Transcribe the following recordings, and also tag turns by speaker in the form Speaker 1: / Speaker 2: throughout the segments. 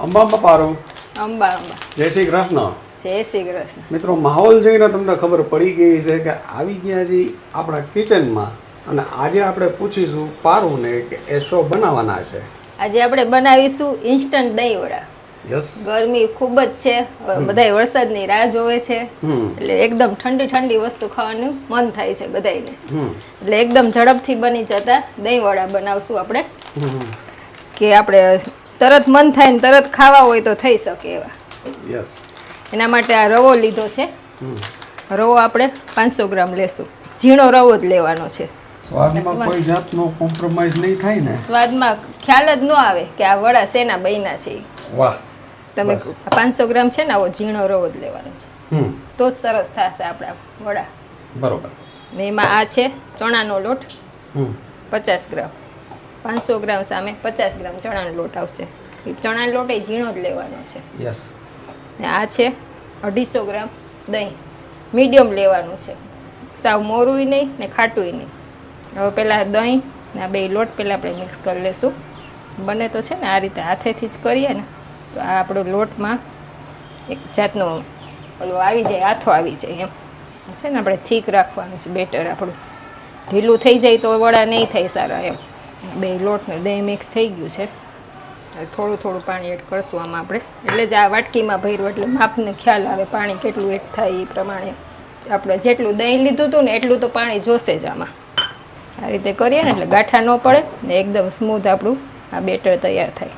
Speaker 1: અંબા પારો.
Speaker 2: અંબા અંબા.
Speaker 1: જય શ્રી કૃષ્ણ.
Speaker 2: જય શ્રી કૃષ્ણ.
Speaker 1: મિત્રો માહોલ જોઈને તમને ખબર પડી ગઈ છે કે આવી ગયા છે આપણા કિચનમાં. અને આજે આપણે પૂછીશું પારુને કે એ શો બનાવવાના છે.
Speaker 2: આજે આપણે બનાવીશું ઇન્સ્ટન્ટ દહીં વડા.
Speaker 1: યસ.
Speaker 2: ગરમી ખૂબ જ છે. બધાય વરસાદની રાહ જોવે છે. એટલે એકદમ ઠંડી ઠંડી વસ્તુ ખાવાનું મન થાય છે બધાયને. એટલે એકદમ ઝડપથી બની જતા દહીં વડા બનાવશું આપણે. કે આપણે તરત મન થાય ને તરત ખાવા હોય તો થઈ શકે એવા.
Speaker 1: યસ
Speaker 2: એના માટે આ રવો લીધો છે. રવો આપણે પાંચસો ગ્રામ લેશું. ઝીણો રવો જ લેવાનો છે.
Speaker 1: સ્વાદમાં કોઈ જાતનો કોમ્પ્રોમાઇઝ નહીં થાય ને.
Speaker 2: સ્વાદમાં ખ્યાલ જ ન આવે કે આ વડા શેના બન્યા છે.
Speaker 1: વાહ.
Speaker 2: તમે પાંચસો ગ્રામ છે ને આવો ઝીણો રવો જ લેવાનો છે. તો જ સરસ થશે આપણા વડા.
Speaker 1: બરોબર.
Speaker 2: ને એમાં આ છે ચણાનો લોટ.
Speaker 1: હમ.
Speaker 2: પચાસ ગ્રામ. પાંચસો ગ્રામ સામે પચાસ ગ્રામ ચણાનો લોટ આવશે. ચણાનો લોટ એ ઝીણો જ લેવાનો છે.
Speaker 1: યસ
Speaker 2: ને આ છે અઢીસો ગ્રામ દહીં. મીડિયમ લેવાનું છે. સાવ મોરુંય નહીં ને ખાટુંય નહીં. હવે પહેલાં દહીં ને આ બે લોટ પહેલાં આપણે મિક્સ કરી લેશું. બને તો છે ને આ રીતે હાથેથી જ કરીએ ને તો આ આપણો લોટમાં એક જાતનો ઓલું આવી જાય હાથો આવી જાય એમ. છે ને આપણે થીક રાખવાનું છે બેટર આપણું. ઢીલું થઈ જાય તો વડા નહીં થાય સારા એમ. બે લોટને દહીં મિક્સ થઈ ગયું છે. થોડું થોડું પાણી એડ કરશું આમાં આપણે. એટલે જ આ વાટકીમાં ભર્યું, એટલે માપને ખ્યાલ આવે પાણી કેટલું એડ થાય એ પ્રમાણે. આપણે જેટલું દહીં લીધું હતું ને એટલું તો પાણી જોશે જ આમાં. આ રીતે કરીએ ને એટલે ગાંઠા ન પડે ને એકદમ સ્મૂથ આપણું આ બેટર તૈયાર થાય.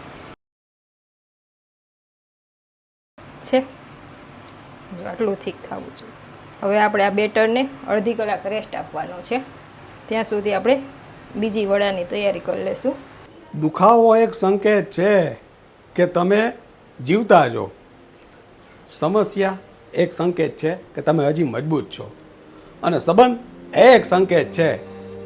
Speaker 2: છે? આટલું ઠીક થવું જોઈએ. હવે આપણે આ બેટરને અડધી કલાક રેસ્ટ આપવાનો છે. ત્યાં સુધી આપણે બીજી વડાની તૈયારી કરી લઈશું
Speaker 1: દુખાવો એક સંકેત છે કે તમે જીવતા છો. સમસ્યા એક સંકેત છે કે તમે હજી મજબૂત છો. અને સંબંધ એ એક સંકેત છે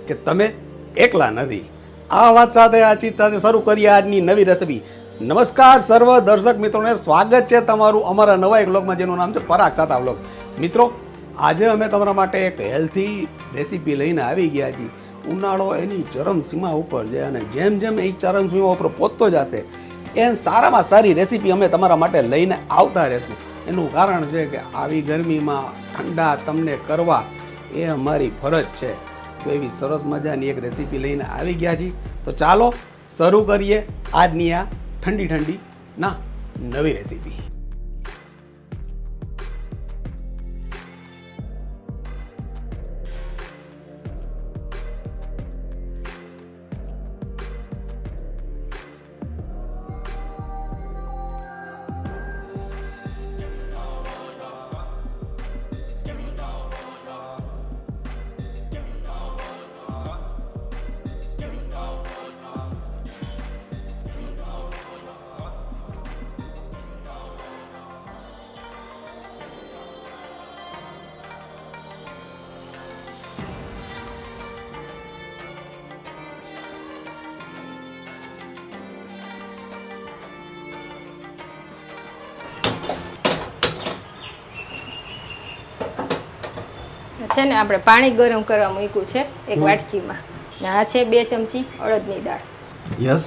Speaker 1: કે તમે એકલા નથી. આ વાત સાથે આ સાથે શરૂ કરીએ આજની નવી રેસીપી. નમસ્કાર સર્વ દર્શક મિત્રોને, સ્વાગત છે તમારું અમારા નવા એક લોકમાં જેનું નામ છે પરાગ સાતા વ્લોગ. મિત્રો, આજે અમે તમારા માટે એક હેલ્થી રેસીપી લઈને આવી ગયા છીએ. ઉનાળો એની ચરમસીમા ઉપર છે અને જેમ જેમ એ ચરમસીમા ઉપર પહોંચતો જશે એમ સારામાં સારી રેસીપી અમે તમારા માટે લઈને આવતા રહેશું. એનું કારણ છે કે આવી ગરમીમાં ઠંડા તમને કરવા એ અમારી ફરજ છે. તો એવી સરસ મજાની એક રેસીપી લઈને આવી ગયા છીએ. તો ચાલો, શરૂ કરીએ આજની આ ઠંડી ઠંડી ના નવી રેસીપી
Speaker 2: છે ને આપણે પાણી ગરમ કરવા મૂક્યું છે એક વાટકીમાં. ને આ છે બે ચમચી અડદની દાળ.
Speaker 1: યસ.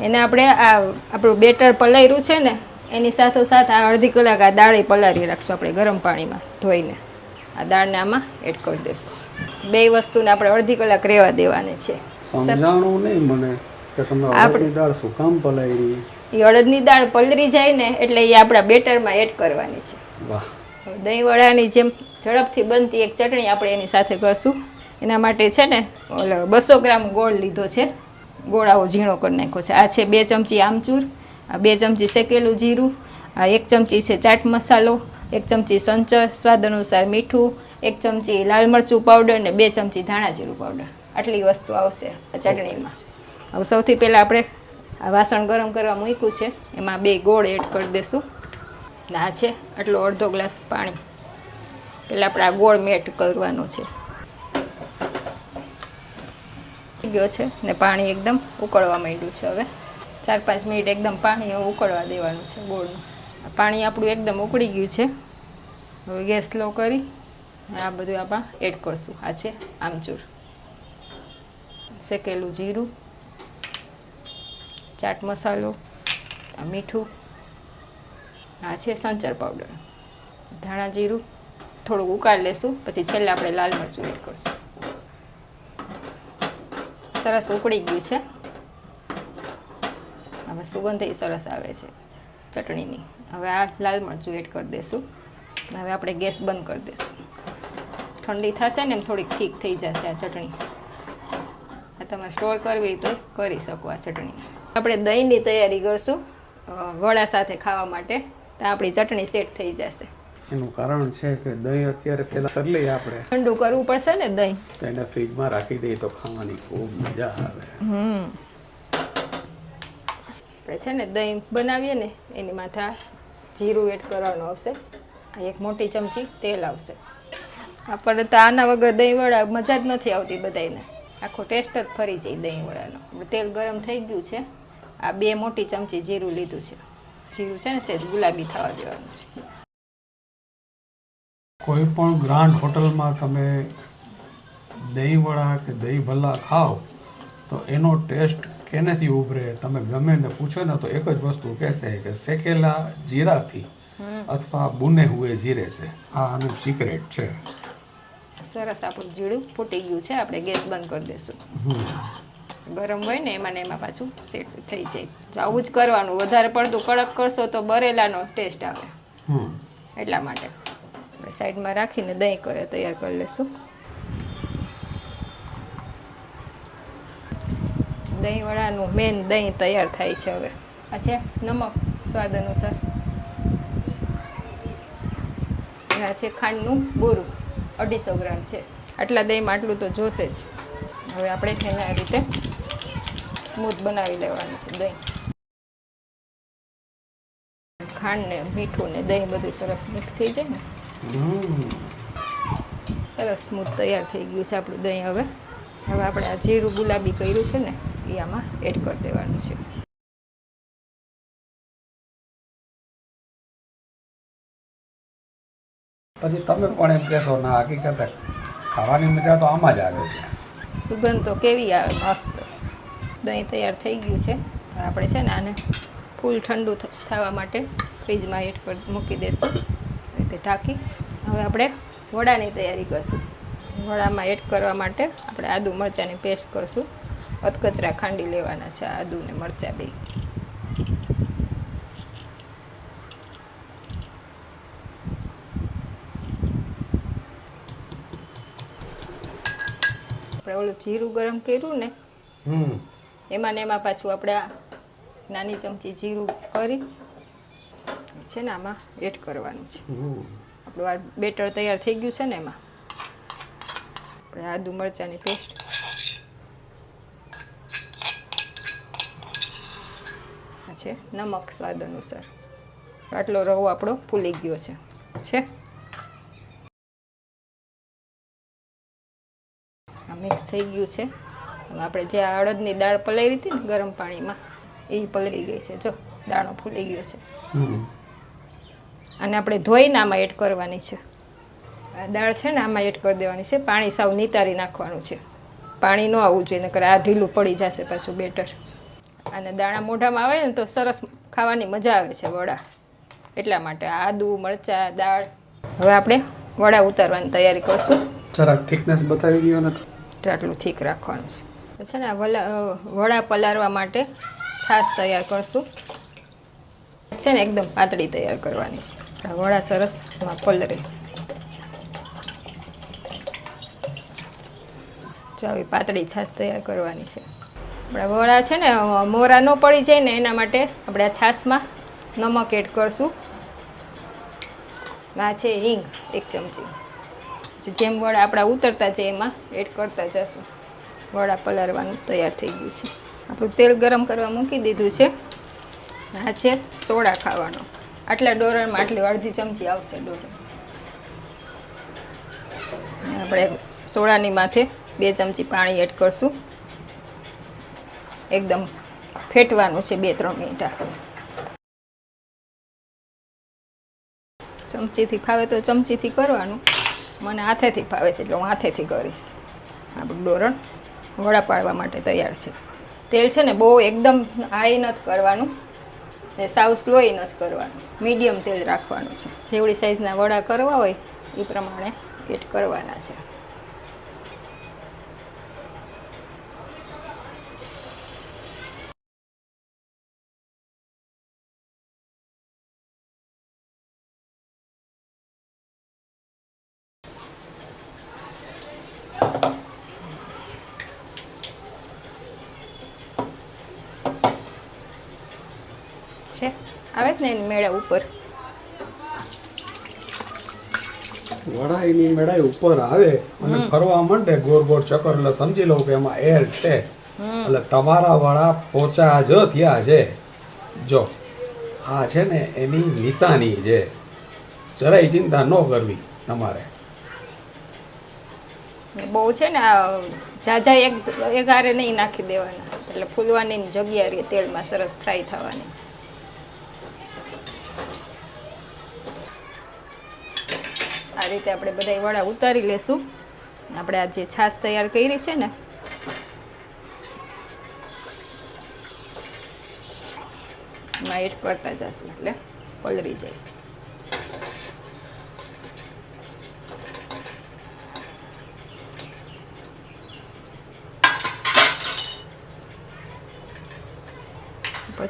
Speaker 2: એને આપણે આ આપણું બેટર પલાળ્યું છે ને એની સાથોસાથ આ અડધી કલાક આ દાળે પલાળી રાખશું આપણે ગરમ પાણીમાં ધોઈને. આ દાળને આમાં એડ કરી દઈશું બે વસ્તુને આપણે અડધી કલાક રહેવા દેવાની છે.
Speaker 1: સમજાણું નહીં મને કે તમે અડદની દાળ શું કામ પલાળી
Speaker 2: એ અડદની દાળ પલળી જાય ને એટલે એ આપણા બેટરમાં એડ કરવાની છે.
Speaker 1: વાહ.
Speaker 2: દહીં વડાની જેમ ઝડપથી બનતી એક ચટણી આપણે એની સાથે કરશું. એના માટે છે ને, ઓલો બસો ગ્રામ ગોળ લીધો છે. ગોળ આવો ઝીણો કરી નાખ્યો છે. આ છે બે ચમચી આમચૂર, આ બે ચમચી શેકેલું જીરું, આ એક ચમચી છે ચાટ મસાલો, એક ચમચી સંચર, સ્વાદ અનુસાર મીઠું, એક ચમચી લાલ મરચું પાવડર ને બે ચમચી ધાણા જીરું પાવડર આટલી વસ્તુ આવશે ચટણીમાં. હવે સૌથી પહેલાં આપણે આ વાસણ ગરમ કરવા મૂક્યું છે. એમાં બે ગોળ એડ કરી દઈશું ને આ છે. આટલો અડધો ગ્લાસ પાણી. પહેલાં આપણે આ ગોળ મેટ કરવાનો છે. ગયો છે ને પાણી એકદમ ઉકળવા માંડ્યું છે હવે. ચાર પાંચ મિનિટ એકદમ પાણી ઉકળવા દેવાનું છે ગોળનું. પાણી આપણું એકદમ ઉકળી ગયું છે. હવે ગેસ સ્લો કરી આ બધું આપણે એડ કરશું. આ છે આમચૂર. શેકેલું જીરું, ચાટ મસાલો મીઠું આ છે સંચર પાવડર ધાણા જીરું થોડુંક ઉકાળી લેશું, પછી છેલ્લે આપણે લાલ મરચું એડ કરશું. સરસ ઉકળી ગયું છે. હવે સુગંધ એ સરસ આવે છે ચટણીની. હવે આ લાલ મરચું એડ કરી દઈશું હવે આપણે ગેસ બંધ કરી દઈશું ઠંડી થશે ને એમ થોડીક ઠીક થઈ જશે આ ચટણી. આ તમે સ્ટોર કરવી તો કરી શકો આ ચટણી. આપણે દહીંની તૈયારી કરશું વડા સાથે ખાવા માટે. તો આપણી ચટણી સેટ થઈ જશે.
Speaker 1: એનું કારણ છે કે દહીં અત્યારે પહેલા કરી લઈએ આપણે.
Speaker 2: ઠંડુ કરવું પડશે ને દહીં?
Speaker 1: તો એને ફ્રીજમાં રાખી દઈએ તો ખાવાની ખૂબ મજા આવે.
Speaker 2: હમ. આપણે છે ને દહીં બનાવીએ ને એની માથા જીરું એડ કરવાનું આવશે. આ એક મોટી ચમચી તેલ આવશે. આપણને તો આના વગર દહીં વડા મજા જ નથી આવતી બધાને આખો ટેસ્ટ જ ફરી જાય દહીં વડાનો તેલ ગરમ થઈ ગયું છે. આ બે મોટી ચમચી જીરું લીધું છે. જીરું છે ને સહેજ ગુલાબી થવા દેવાનું છે.
Speaker 1: કોઈ પણ ગ્રાન્ડ હોટલમાં તમે દહીં વડા કે દહીં ભલ્લા ખાઓ તો એનો ટેસ્ટ કેનેથી ઉભરે? તમે ગમે ને પૂછો ને તો એક જ વસ્તુ કહેશે કે શેકેલા જીરાથી અથવા બુને હુએ જીરે છે. આ આનું સિક્રેટ છે.
Speaker 2: સરસ આપણું જીરું ફૂટી ગયું છે આપણે ગેસ બંધ કરી દઈશું ગરમ હોય ને એમાં ને એમાં પાછું સેટ થઈ જાય. તો આવું જ કરવાનું. વધારે પડતું કડક કરશો તો બરેલાનો ટેસ્ટ આવે.
Speaker 1: હમ.
Speaker 2: એટલા માટે. સાઈડમાં રાખીને દહીં કરે તૈયાર કરી લઈશું દહીં વડાનું મેન દહીં તૈયાર થાય છે હવે. આ છે નમક સ્વાદ અનુસાર. અને આ છે ખાંડનું બોરું. અઢીસો ગ્રામ છે. આટલા દહીંમાં આટલું તો જોશે જ. હવે આપણે એને આ રીતે સ્મૂથ બનાવી લેવાનું છે દહીં. ખાંડ ને મીઠું ને દહીં બધું સરસ મિક્સ થઈ જાય ને? સરસ સ્મૂથ તૈયાર થઈ ગયું છે આપણું દહીં હવે. હવે આપણે આ જીરું ગુલાબી કર્યું છે ને એ આમાં એડ કરી દેવાનું છે.
Speaker 1: પછી તમે પણ એમ કહેશો ના હકીકત ખાવાની મજા તો આમાં જ આવે છે.
Speaker 2: સુગંધ તો કેવી આવે મસ્ત. દહીં તૈયાર થઈ ગયું છે. આપણે છે ને આને ફૂલ ઠંડુ થવા માટે ફ્રીજમાં એડ કરી મૂકી દઈશું રીતે ઢાંકી. હવે આપણે વડાની તૈયારી કરશું. વડામાં એડ કરવા માટે આપણે આદુ મરચાંની પેસ્ટ કરશું. અધકચરા ખાંડી લેવાના છે આદુ ને મરચાં બે. આપણે ઓલું જીરું ગરમ કર્યું ને
Speaker 1: હમ.
Speaker 2: એમાં ને એમાં પાછું આપણે નાની ચમચી જીરું કરી છે ને આમાં એડ કરવાનું છે. આપણું આ બેટર તૈયાર થઈ ગયું છે ને એમાં. આપણે આદુ મરચાંની પેસ્ટ. છે નમક સ્વાદ અનુસાર. આટલો રવો આપણો ફૂલી ગયો છે. છે? મિક્સ થઈ ગયું છે. આપણે જે આ અડદની દાળ પલાળી હતી ને ગરમ પાણીમાં એ પલળી ગઈ છે. જો દાણો ફૂલી ગયો છે. અને આપણે ધોઈને આમાં એડ કરવાની છે. આ દાળ છે ને આમાં એડ કરી દેવાની છે. પાણી સાવ નિતારી નાખવાનું છે. પાણી ન આવવું જોઈએ નકર આ ઢીલું પડી જશે પાછું બેટર. અને દાણા મોઢામાં આવે ને તો સરસ ખાવાની મજા આવે છે વડા. એટલા માટે આદુ મરચાં દાળ. હવે આપણે વડા ઉતારવાની તૈયારી કરશું.
Speaker 1: જરાક થિકનેસ બતાવી દો ને
Speaker 2: આટલું ઠીક રાખવાનું છે. છે ને વડા પલાળવા માટે છાશ તૈયાર કરશું. છે ને એકદમ પાતળી તૈયાર કરવાની છે. વડા સરસ પલરે જો આવી પાતળી છાશ તૈયાર કરવાની છે. આપણા વડા છે ને મોરા ન પડી જાય ને એના માટે આપણે આ છાશમાં નમક એડ કરશું. આ છે હિંગ, એક ચમચી. જેમ વડા આપણા ઉતરતા જાય એમાં એડ કરતા જશું. વડા પલાળવાનું તૈયાર થઈ ગયું છે. આપણું તેલ ગરમ કરવા મૂકી દીધું છે. આ છે સોડા ખાવાનો. આટલા ડોરણમાં આટલી અડધી ચમચી આવશે ડોરણ આપણે સોડાની માથે બે ચમચી પાણી એડ કરશું. એકદમ ફેટવાનું છે બે ત્રણ મિનિટ ચમચીથી ફાવે તો ચમચીથી કરવાનું. મને હાથેથી ફાવે છે એટલે હું હાથેથી કરીશ. આપણું ડોરણ વડા પાડવા માટે તૈયાર છે. તેલ છે ને બહુ એકદમ હાઈ નથી કરવાનું ને સાવ સ્લોય નથી કરવાનું. મીડિયમ તેલ રાખવાનું છે. જેવડી સાઇઝના વડા કરવા હોય એ પ્રમાણે એડ કરવાના છે. છે. આવે જ ને એની મેળા ઉપર.
Speaker 1: વડા એની મેળા ઉપર આવે અને ફરવા માંડે ગોળ ગોળ ચક્કર એટલે સમજી લઉં કે એમાં એર છે. એટલે તમારા વડા પોચા જ થયા છે. જો આ છે ને એની નિશાની છે. જરાય ચિંતા ન કરવી તમારે.
Speaker 2: બહુ છે ને જાજા એક હારે નહીં નાખી દેવાના. એટલે ફૂલવાની જગ્યા રે તેલમાં સરસ ફ્રાય થવાની. આ રીતે આપણે બધા વડા ઉતારી લેશું. આપણે આ જે છાશ તૈયાર કરી છે ને, એમાં એડ કરતા જશું એટલે પલળી જાય.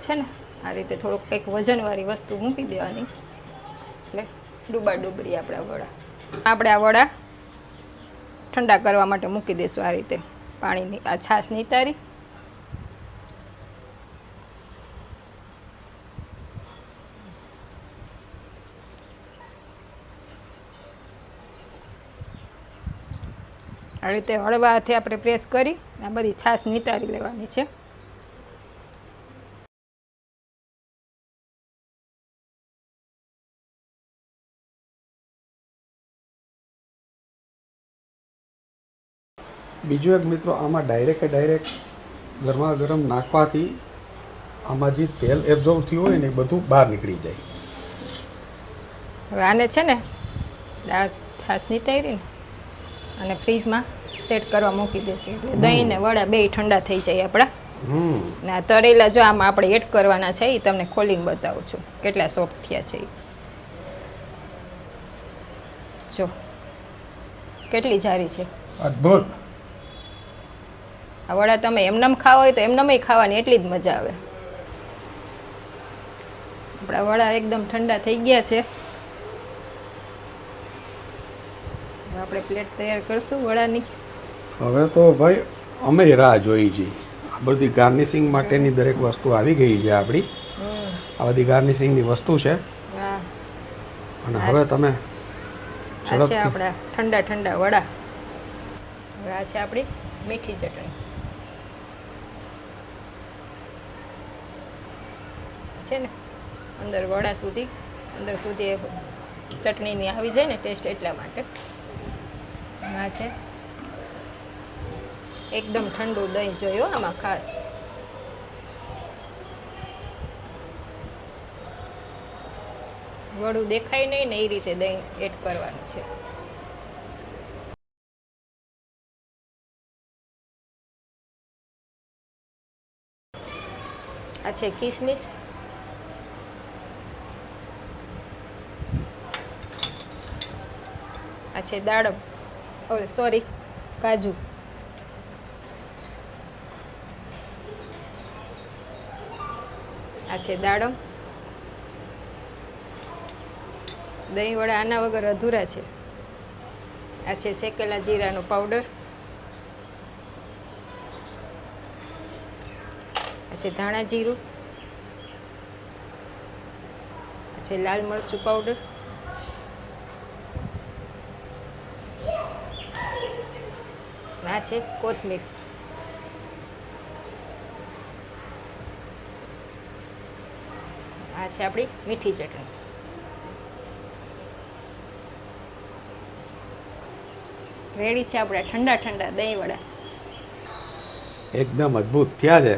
Speaker 2: છે ને, આ રીતે થોડુંક કંઈક વજનવાળી વસ્તુ મૂકી દેવાની. એટલે ડૂબા ડૂબરી આપણા વડા. આપણે આ વડા ઠંડા કરવા માટે મૂકી દઈશું આ રીતે પાણીની, આ છાશ નીતારી. આ રીતે હળવા હાથે આપણે પ્રેસ કરી, આ બધી છાશ નીતારી લેવાની છે.
Speaker 1: બીજું એક મિત્રો આમાં ડાયરેક્ટ ડાયરેક્ટ ગરમા ગરમ નાખવાથી આમાં જે તેલ એબ્ઝોર્બ થયું હોય ને એ બધું બહાર નીકળી જાય.
Speaker 2: હવે આને છે ને દાળ છાશની નીતારી અને ફ્રીજમાં સેટ કરવા મૂકી દેશું. એટલે દહીં ને વડા બે ઠંડા થઈ જાય આપણા. ને આ તળેલા જો આમાં આપણે એડ કરવાના છે એ તમને ખોલીને બતાવું છું કેટલા સોફ્ટ થયા છે. જો કેટલી જારી છે?
Speaker 1: અદ્ભુત.
Speaker 2: આ વડા તમે એમનેમ ખાવા હોય તો એમનેમય ખાવાની એટલી જ મજા આવે. આપણા વડા એકદમ ઠંડા થઈ ગયા છે. આપણે પ્લેટ તૈયાર કરશું વડાની.
Speaker 1: હવે તો ભાઈ અમે રાહ જોઈ છે. આ બધી ગાર્નિશિંગ માટેની દરેક વસ્તુ આવી ગઈ છે આપણી. આ બધી ગાર્નિશિંગની વસ્તુ છે. અને હવે તમે
Speaker 2: છે આપણા ઠંડા ઠંડા વડા. હવે આ છે આપણી મીઠી ચટણી. છે ને? અંદર વડા સુધી, અંદર સુધી ચટણીની આવી જાય ને ટેસ્ટ એટલા માટે. આ છે એકદમ ઠંડુ દહીં જોયું, આમાં ખાસ. વડું દેખાય નહીં ને એ રીતે દહીં એડ કરવાનું છે. આ છે કિસમિસ. આ છે દાડમ. ઓ સોરી કાજુ. આ છે દાડમ. દહીં વડા આના વગર અધૂરા છે. આ છે શેકેલા જીરાનો પાવડર. આ છે ધાણા જીરું. છે લાલ મરચું પાવડર અને આ છે કોથમીર. આ છે આપણી મીઠી ચટણી. રેડી છે આપણા ઠંડા ઠંડા દહીં વડા
Speaker 1: એકદમ અદ્ભુત થયા છે.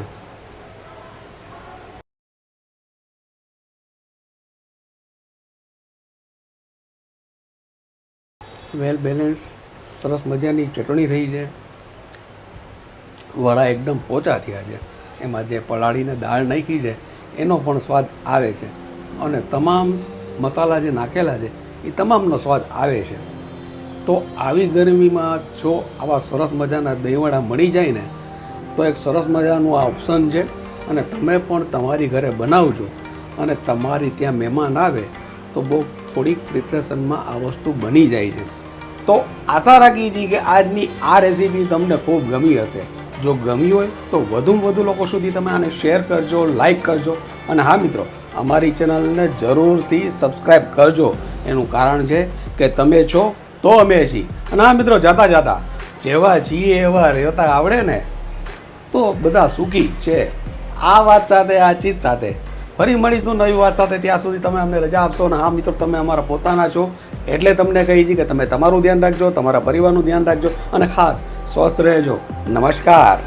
Speaker 1: વેલ બેલેન્સ, સરસ મજાની ચટણી થઈ છે. વડા એકદમ પોચા થયા છે. એમાં જે પલાળીને દાળ નાખી છે, એનો પણ સ્વાદ આવે છે. અને તમામ મસાલા જે નાખેલા છે, એ તમામનો સ્વાદ આવે છે. તો આવી ગરમીમાં જો આવા સરસ મજાના દહીંવડા મળી જાય ને, તો એક સરસ મજાનું આ ઓપ્શન છે. અને તમે પણ તમારી ઘરે બનાવજો. અને તમારી ત્યાં મહેમાન આવે, તો બહુ થોડીક પ્રિપરેશનમાં આ વસ્તુ બની જાય છે. તો આશા રાખી છીએ કે આજની આ રેસીપી તમને ખૂબ ગમી હશે. જો ગમી હોય તો વધુમાં વધુ લોકો સુધી તમે આને શેર કરજો લાઈક કરજો. અને હા મિત્રો, અમારી ચેનલને જરૂરથી સબસ્ક્રાઈબ કરજો. એનું કારણ છે કે તમે છો તો અમે છીએ. અને હા મિત્રો, જાતા જાતા, જેવા છીએ એવા રહેતા આવડે ને, તો બધા સુખી છે. આ વાત સાથે, આ ચીજ સાથે. ફરી મળીશું નવી વાત સાથે. ત્યાં સુધી તમે અમને રજા આપશો અને હા મિત્રો, તમે અમારા પોતાના છો. એટલે તમને કહી છે કે તમે તમારું ધ્યાન રાખજો, તમારા પરિવારનું ધ્યાન રાખજો. અને ખાસ સ્વસ્થ રહેજો નમસ્કાર